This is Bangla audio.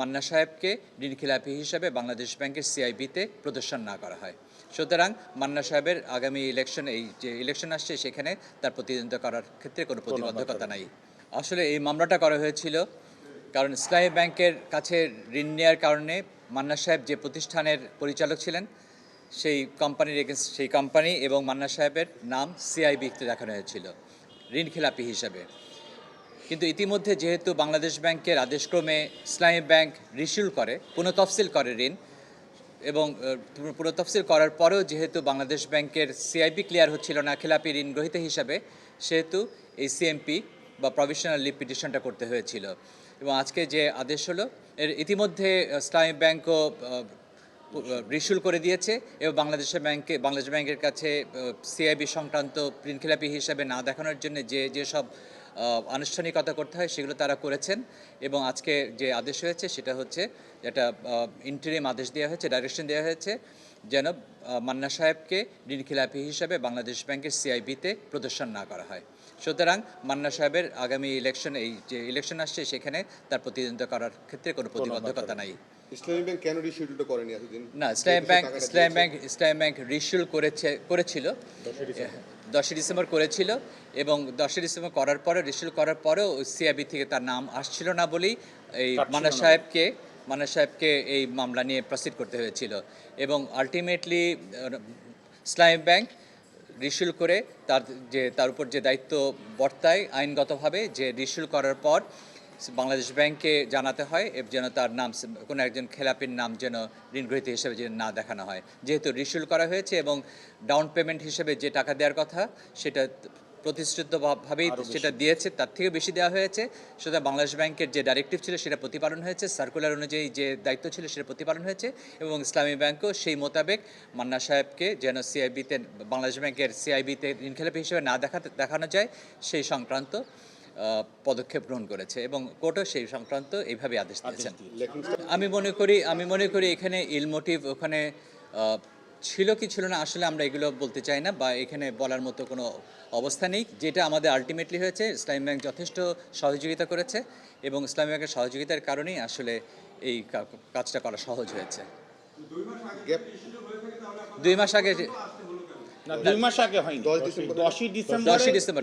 মান্না সাহেবকে ঋণ খেলাপি হিসাবে বাংলাদেশ ব্যাংকের সিআইবিতে প্রদর্শন না করা হয়। সুতরাং মান্না সাহেবের আগামী ইলেকশন এই যে ইলেকশন আসছে সেখানে তার প্রতিদ্বন্দ্বিতা করার ক্ষেত্রে কোনো প্রতিবন্ধকতা নাই। আসলে এই মামলাটা করা হয়েছিল কারণ ইসলামী ব্যাংকের কাছে ঋণ নেওয়ার কারণে মান্না সাহেব যে প্রতিষ্ঠানের পরিচালক ছিলেন সেই কোম্পানির এগেনস্ট সেই কোম্পানি এবং মান্না সাহেবের নাম সিআইবিতে দেখানো হয়েছিল ঋণ খেলাপি হিসাবে। কিন্তু ইতিমধ্যে যেহেতু বাংলাদেশ ব্যাংকের আদেশক্রমে ইসলামী ব্যাংক রিসিউল করে, পুনঃতফসিল করে ঋণ, এবং পুনঃতফসিল করার পরেও যেহেতু বাংলাদেশ ব্যাংকের সিআইপি ক্লিয়ার হচ্ছিল না খেলাপি ঋণ গ্রহীতা হিসাবে, সেহেতু এই সিএমপি বা প্রভিশনাল লিভ পিটিশনটা করতে হয়েছিল। এবং আজকে যে আদেশ হলো, এর ইতিমধ্যে ইসলামী ব্যাংকও রিসুল করে দিয়েছে, এবং বাংলাদেশের ব্যাংকে, বাংলাদেশ ব্যাংকের কাছে সিআইবি সংক্রান্ত ঋণখেলাপি হিসাবে না দেখানোর জন্য যে যেসব আনুষ্ঠানিকতা করতে হয় সেগুলো তারা করেছেন। এবং আজকে যে আদেশ হয়েছে সেটা হচ্ছে একটা ইন্টারিম আদেশ দেওয়া হয়েছে ডাইরেকশন দেওয়া হয়েছে যেন মান্না সাহেবকে ঋণ খেলাপি হিসাবে বাংলাদেশ ব্যাংকের সিআইবিতে প্রদর্শন না করা হয়। সুতরাং মান্না সাহেবের আগামী ইলেকশন এই যে ইলেকশন আসছে সেখানে তার প্রতিদ্বন্দ্বিতা করার ক্ষেত্রে কোনো প্রতিবন্ধকতা নাই। ইসলামী ব্যাংক কেন রিশিডিউলটা করেনি এতদিন? না Islam bank Islam bank Islam bank reschedule করেছে করেছিল। দশই ডিসেম্বর করেছিল এবং দশই ডিসেম্বর করার পরে রিসিউল করার পরেও সিআইবি থেকে তার নাম আসছিল না বলেই এই মানা সাহেবকে মানা সাহেবকে এই মামলা নিয়ে প্রসিড করতে হয়েছিল এবং আলটিমেটলি ইসলামী ব্যাংক রিসিউল করে তার যে তার উপর যে দায়িত্ব বর্তায় আইনগতভাবে যে রিসিউল করার পর বাংলাদেশ ব্যাংকে জানাতে হয় যেন তার নাম কোনো একজন খেলাপির নাম যেন ঋণগ্রহীতা হিসেবে যেন না দেখানো হয়। যেহেতু রিসিউল করা হয়েছে এবং ডাউন পেমেন্ট হিসেবে যে টাকা দেওয়ার কথা সেটা প্রতিশ্রুতভাবেই সেটা দিয়েছে তার থেকে বেশি দেওয়া হয়েছে। সুতরাং বাংলাদেশ ব্যাংকের যে ডাইরেক্টিভ ছিল সেটা প্রতিপালন হয়েছে সার্কুলার অনুযায়ী যে দায়িত্ব ছিল সেটা প্রতিপালন হয়েছে এবং ইসলামী ব্যাংকও সেই মোতাবেক মান্না সাহেবকে যেন সিআইবিতে বাংলাদেশ ব্যাংকের সিআইবিতে ঋণখেলাপি হিসেবে না দেখাতে দেখানো যায় সেই সংক্রান্ত পদক্ষেপ গ্রহণ করেছে এবং কোর্টও সেই সংক্রান্ত এইভাবে আদেশ দিয়েছেন। আমি মনে করি আমি মনে করি এখানে ইলমোটিভ ওখানে আহ, ছিল কি ছিল না আসলে আমরা এগুলো বলতে চাই না বা এখানে বলার মতো কোনো অবস্থা নেই। যেটা আমাদের আলটিমেটলি হয়েছে ইসলামী ব্যাংক যথেষ্ট সহযোগিতা করেছে এবং ইসলামী ব্যাংকের সহযোগিতার কারণেই আসলে এই কাজটা করা সহজ হয়েছে। দুই মাস আগে দুই মাস আগে হয়নি। দশই ডিসেম্বর দশই ডিসেম্বর